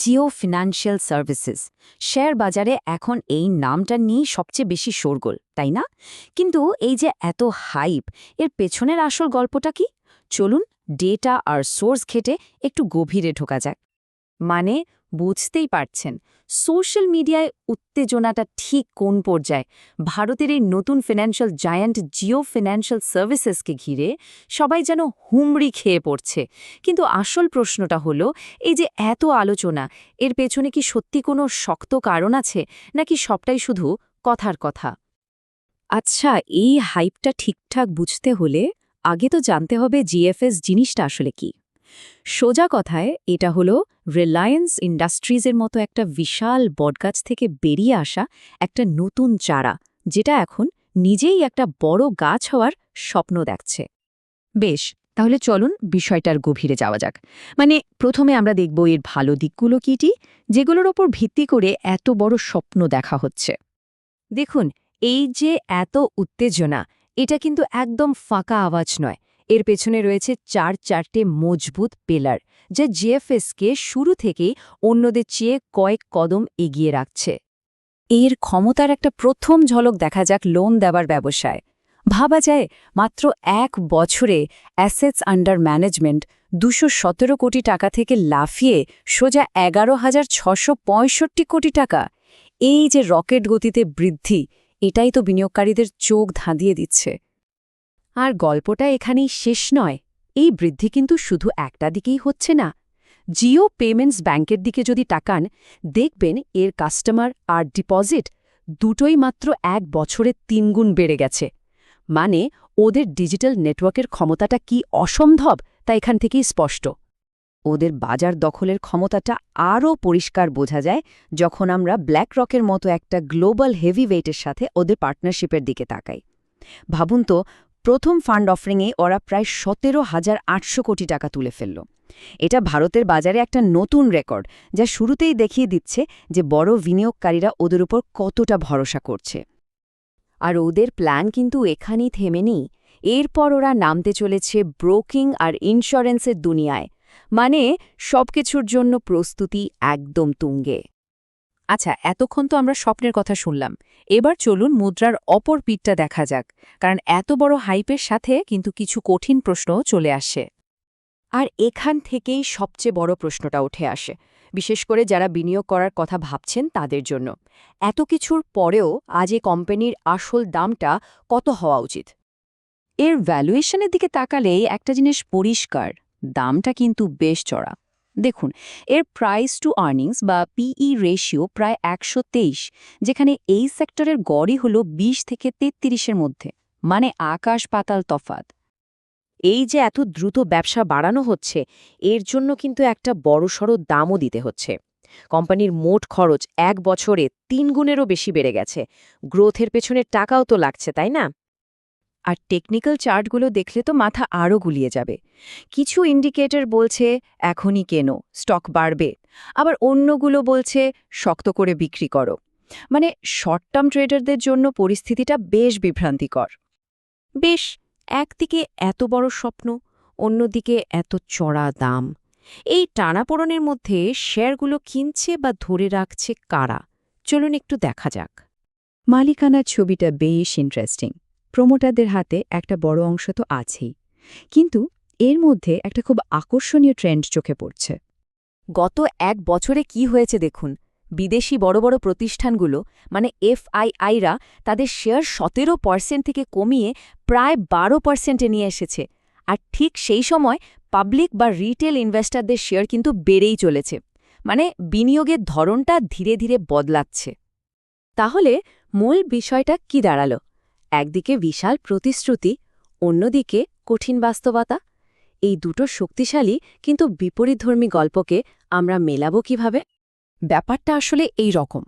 Jio financial services. Share বাজারে এখন এই নামটা নিয়েই সবচেয়ে বেশি শোরগোল, তাই না? কিন্তু এই যে এত হাইপ, এর পেছনের আসল গল্পটা কি? চলুন ডেটা আর সোর্স ঘেটে একটু গভীরে ঢোকা যাক। মানে বুঝতেই পারছেন, সোশ্যাল মিডিয়ায় উত্তেজনাটা ঠিক কোন পর্যায়ে? ভারতের এই নতুন ফিনান্সিয়াল জায়ান্ট জিও ফিনান্সিয়াল সার্ভিসেসকে ঘিরে সবাই যেন হুমড়ি খেয়ে পড়ছে। কিন্তু আসল প্রশ্নটা হলো, এই যে এত আলোচনা, এর পেছনে কি সত্যি কোনো শক্ত কারণ আছে, নাকি সবটাই শুধু কথার কথা? আচ্ছা এই হাইপটা ঠিকঠাক বুঝতে হলে আগে তো জানতে হবে জিএফএস জিনিসটা আসলে কি। সোজা কথায়, এটা হলো রিলায়েন্স ইন্ডাস্ট্রিজের মতো একটা বিশাল বটগাছ থেকে বেরিয়ে আসা একটা নতুন চারা, যেটা এখন নিজেই একটা বড় গাছ হওয়ার স্বপ্ন দেখছে। বেশ, তাহলে চলুন বিষয়টার গভীরে যাওয়া যাক। মানে প্রথমে আমরা দেখব এর ভালো দিকগুলো কীটি যেগুলোর ওপর ভিত্তি করে এত বড় স্বপ্ন দেখা হচ্ছে। দেখুন, এই যে এত উত্তেজনা, এটা কিন্তু একদম ফাঁকা আওয়াজ নয়। এর পেছনে রয়েছে চার চারটে মজবুত পেলার, যা জিএফএসকে শুরু থেকেই অন্যদের চেয়ে কয়েক কদম এগিয়ে রাখছে। এর ক্ষমতার একটা প্রথম ঝলক দেখা যাক লোন দেওয়ার ব্যবসায়। ভাবা যায়, মাত্র এক বছরে অ্যাসেটস আন্ডার ম্যানেজমেন্ট দুশো কোটি টাকা থেকে লাফিয়ে সোজা এগারো হাজার ছশো কোটি টাকা। এই যে রকেট গতিতে বৃদ্ধি, এটাই তো বিনিয়োগকারীদের চোখ ধাঁধিয়ে দিচ্ছে। আর গল্পটা এখানেই শেষ নয়। এই বৃদ্ধি কিন্তু শুধু একটা দিকেই হচ্ছে না। জিও পেমেন্টস ব্যাংকের দিকে যদি তাকান, দেখবেন এর কাস্টমার আর ডিপোজিট দুটোই মাত্র এক বছরে তিনগুণ বেড়ে গেছে। মানে ওদের ডিজিটাল নেটওয়ার্কের ক্ষমতাটা কি অসম্ভব তা এখান থেকেই স্পষ্ট। ওদের বাজার দখলের ক্ষমতাটা আরও পরিষ্কার বোঝা যায় যখন আমরা ব্ল্যাক রকের মতো একটা গ্লোবাল হেভিওয়েটের সাথে ওদের পার্টনারশিপের দিকে তাকাই। ভাবুন তো প্রথম ফান্ড অফারিংয়ে ওরা প্রায় সতেরো হাজার আটশো কোটি টাকা তুলে ফেলল। এটা ভারতের বাজারে একটা নতুন রেকর্ড, যা শুরুতেই দেখিয়ে দিচ্ছে যে বড় বিনিয়োগকারীরা ওদের উপর কতটা ভরসা করছে। আর ওদের প্ল্যান কিন্তু এখানেই থেমে নেই। এরপর ওরা নামতে চলেছে ব্রোকিং আর ইন্স্যুরেন্সের দুনিয়ায়। মানে সবকিছুর জন্য প্রস্তুতি একদম তুঙ্গে। আচ্ছা এতক্ষণ তো আমরা স্বপ্নের কথা শুনলাম। এবার চলুন মুদ্রার অপর পিঠটা দেখা যাক, কারণ এত বড় হাইপের সাথে কিন্তু কিছু কঠিন প্রশ্নও চলে আসে। আর এখান থেকেই সবচেয়ে বড় প্রশ্নটা উঠে আসে, বিশেষ করে যারা বিনিয়োগ করার কথা ভাবছেন তাদের জন্য। এত কিছুর পরেও আজ এই কোম্পানির আসল দামটা কত হওয়া উচিত? এর ভ্যালুয়েশনের দিকে তাকালেই একটা জিনিস পরিষ্কার, দামটা কিন্তু বেশ চড়া। দেখুন, এর প্রাইস টু আর্নিংস বা পিই রেশিও প্রায় একশো তেইশ, যেখানে এই সেক্টরের গড়ই হল ২০ থেকে তেত্রিশের মধ্যে মানে আকাশ পাতাল তফাত এই যে এত দ্রুত ব্যবসা বাড়ানো হচ্ছে, এর জন্য কিন্তু একটা বড়সড় দামও দিতে হচ্ছে। কোম্পানির মোট খরচ এক বছরে তিন গুণেরও বেশি বেড়ে গেছে। গ্রোথের পেছনে টাকাও তো লাগছে, তাই না? আর টেকনিক্যাল চার্টগুলো দেখলে তো মাথা আরও গুলিয়ে যাবে। কিছু ইন্ডিকেটর বলছে, এখনই কেনো স্টক বাড়বে। আবার অন্যগুলো বলছে, শক্ত করে বিক্রি করো। মানে শর্ট টার্ম ট্রেডারদের জন্য পরিস্থিতিটা বেশ বিভ্রান্তিকর। বেশ, একদিকে এত বড় স্বপ্ন, অন্যদিকে এত চড়া দাম। এই টানাপোড়নের মধ্যে শেয়ারগুলো কিনছে বা ধরে রাখছে কারা? চলুন একটু দেখা যাক। মালিকানার ছবিটা বেশ ইন্টারেস্টিং প্রমোটারদের হাতে একটা বড় অংশ তো আছেই। কিন্তু এর মধ্যে একটা খুব আকর্ষণীয় ট্রেন্ড চোখে পড়ছে। গত এক বছরে কি হয়েছে দেখুন, বিদেশি বড় বড় প্রতিষ্ঠানগুলো মানে এফআইআইরা তাদের শেয়ার সতেরো পার্সেন্ট থেকে কমিয়ে প্রায় বারো পার্সেন্টে নিয়ে এসেছে। আর ঠিক সেই সময় পাবলিক বা রিটেল ইনভেস্টারদের শেয়ার কিন্তু বেড়েই চলেছে। মানে বিনিয়োগের ধরনটা ধীরে ধীরে বদলাচ্ছে। তাহলে মূল বিষয়টা কি দাঁড়াল? একদিকে বিশাল প্রতিশ্রুতি, অন্যদিকে কঠিন বাস্তবতা। এই দুটো শক্তিশালী কিন্তু বিপরীতধর্মী গল্পকে আমরা মেলাবো কীভাবে? ব্যাপারটা আসলে এই রকম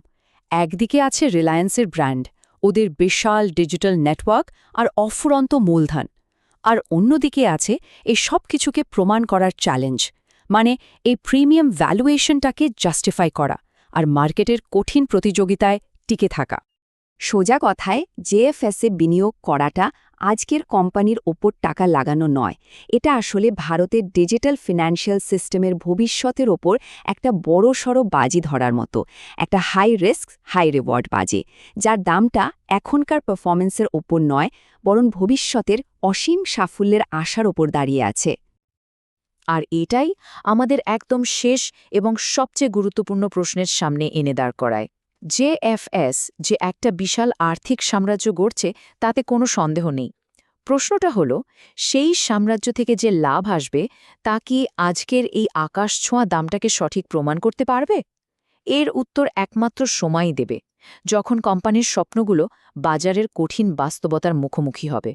একদিকে আছে রিলায়েন্সের ব্র্যান্ড, ওদের বিশাল ডিজিটাল নেটওয়ার্ক আর অফুরন্ত মূলধন। আর অন্যদিকে আছে এই সব কিছুকে প্রমাণ করার চ্যালেঞ্জ মানে এই প্রিমিয়াম ভ্যালুয়েশনটাকে জাস্টিফাই করা আর মার্কেটের কঠিন প্রতিযোগিতায় টিকে থাকা। সোজা কথায় জেএফএসএ বিনিয়োগ করাটা আজকের কোম্পানির ওপর টাকা লাগানো নয়। এটা আসলে ভারতের ডিজিটাল ফিনান্সিয়াল সিস্টেমের ভবিষ্যতের ওপর একটা বড় সড়ো বাজি ধরার মতো, একটা হাই রিস্ক, হাই রিওয়ার্ড বাজে, যার দামটা এখনকার পারফরমেন্সের ওপর নয়, বরং ভবিষ্যতের অসীম সাফল্যের আশার ওপর দাঁড়িয়ে আছে। আর এটাই আমাদের একদম শেষ এবং সবচেয়ে গুরুত্বপূর্ণ প্রশ্নের সামনে এনে দাঁড় করায়। জেএফএস যে একটা বিশাল আর্থিক সাম্রাজ্য গড়ছে, তাতে কোনো সন্দেহ নেই। প্রশ্নটা হলো, সেই সাম্রাজ্য থেকে যে লাভ আসবে, তা কি আজকের এই আকাশ ছোঁয়া দামটাকে সঠিক প্রমাণ করতে পারবে? এর উত্তর একমাত্র সময়ই দেবে, যখন কোম্পানির স্বপ্নগুলো বাজারের কঠিন বাস্তবতার মুখোমুখি হবে।